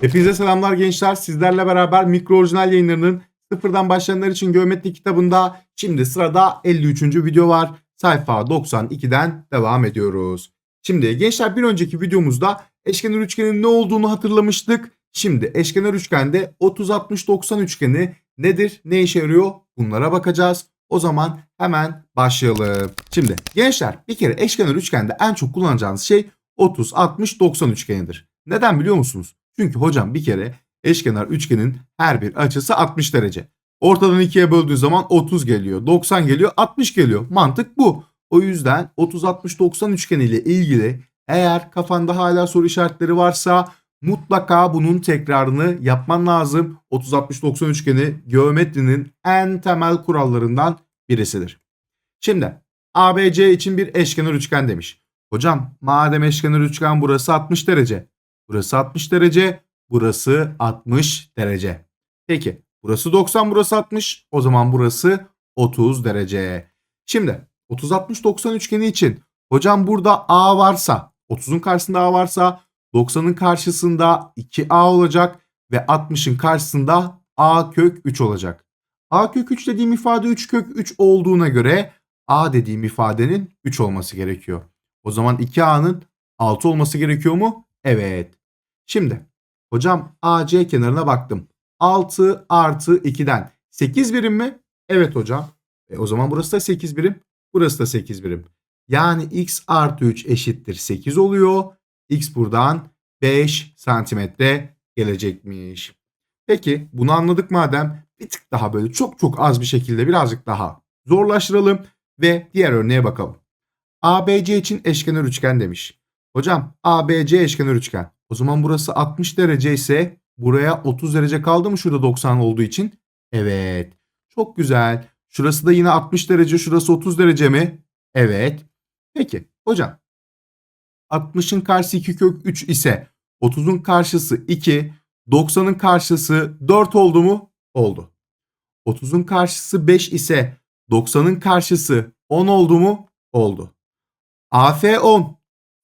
Hepinize selamlar gençler. Sizlerle beraber mikro orijinal yayınlarının sıfırdan başlayanlar için geometri kitabında şimdi sırada 53. video var. Sayfa 92'den devam ediyoruz. Şimdi gençler bir önceki videomuzda eşkenar üçgenin ne olduğunu hatırlamıştık. Şimdi eşkenar üçgende 30-60-90 üçgeni nedir, ne işe yarıyor bunlara bakacağız. O zaman hemen başlayalım. Şimdi gençler bir kere eşkenar üçgende en çok kullanacağınız şey 30-60-90 üçgenidir. Neden biliyor musunuz? Çünkü hocam bir kere eşkenar üçgenin her bir açısı 60 derece. Ortadan ikiye böldüğü zaman 30 geliyor, 90 geliyor, 60 geliyor. Mantık bu. O yüzden 30-60-90 üçgeniyle ilgili eğer kafanda hala soru işaretleri varsa mutlaka bunun tekrarını yapman lazım. 30-60-90 üçgeni geometrinin en temel kurallarından birisidir. Şimdi ABC için bir eşkenar üçgen demiş. Hocam madem eşkenar üçgen burası 60 derece. Burası 60 derece. Burası 60 derece. Peki burası 90 burası 60. O zaman burası 30 derece. Şimdi 30-60-90 üçgeni için hocam burada A varsa 30'un karşısında A varsa 90'ın karşısında 2A olacak ve 60'ın karşısında A kök 3 olacak. A kök 3 dediğim ifade 3 kök 3 olduğuna göre A dediğim ifadenin 3 olması gerekiyor. O zaman 2A'nın 6 olması gerekiyor mu? Evet. Şimdi hocam AC kenarına baktım. 6 artı 2'den 8 birim mi? Evet hocam. E, o zaman burası da 8 birim. Burası da 8 birim. Yani x artı 3 eşittir 8 oluyor. X buradan 5 santimetre gelecekmiş. Peki bunu anladık madem bir tık daha böyle çok çok az bir şekilde birazcık daha zorlaştıralım ve diğer örneğe bakalım. ABC için eşkenar üçgen demiş. Hocam ABC eşkenar üçgen. O zaman burası 60 derece ise buraya 30 derece kaldı mı şurada 90 olduğu için? Evet. Çok güzel. Şurası da yine 60 derece, şurası 30 derece mi? Evet. Peki hocam 60'ın karşısı 2 kök 3 ise 30'un karşısı 2, 90'ın karşısı 4 oldu mu? Oldu. 30'un karşısı 5 ise 90'ın karşısı 10 oldu mu? Oldu. AF 10,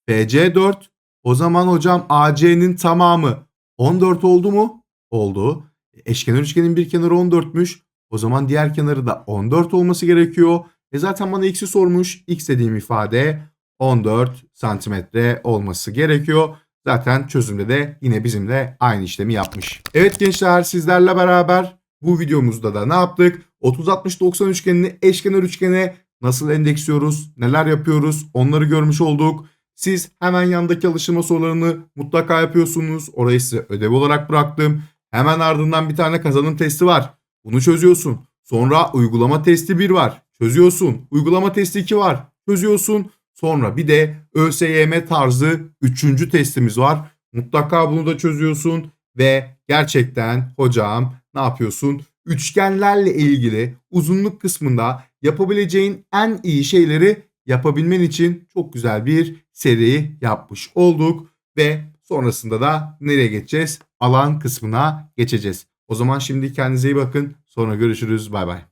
BC 4. O zaman hocam AC'nin tamamı 14 oldu mu? Oldu. Eşkenar üçgenin bir kenarı 14'müş. O zaman diğer kenarı da 14 olması gerekiyor. E zaten bana x'i sormuş. X dediğim ifade 14 santimetre olması gerekiyor. Zaten çözümde de yine bizimle aynı işlemi yapmış. Evet gençler sizlerle beraber bu videomuzda da ne yaptık? 30-60-90 üçgenini eşkenar üçgene nasıl endeksliyoruz, neler yapıyoruz onları görmüş olduk. Siz hemen yandaki alıştırma sorularını mutlaka yapıyorsunuz. Orayı size ödev olarak bıraktım. Hemen ardından bir tane kazanım testi var. Bunu çözüyorsun. Sonra uygulama testi 1 var. Çözüyorsun. Uygulama testi 2 var. Çözüyorsun. Sonra bir de ÖSYM tarzı 3. testimiz var. Mutlaka bunu da çözüyorsun ve gerçekten hocam ne yapıyorsun? Üçgenlerle ilgili uzunluk kısmında yapabileceğin en iyi şeyleri yapabilmen için çok güzel bir seri yapmış olduk ve sonrasında da nereye geçeceğiz? Alan kısmına geçeceğiz. O zaman şimdi kendinize iyi bakın. Sonra görüşürüz. Bay bay.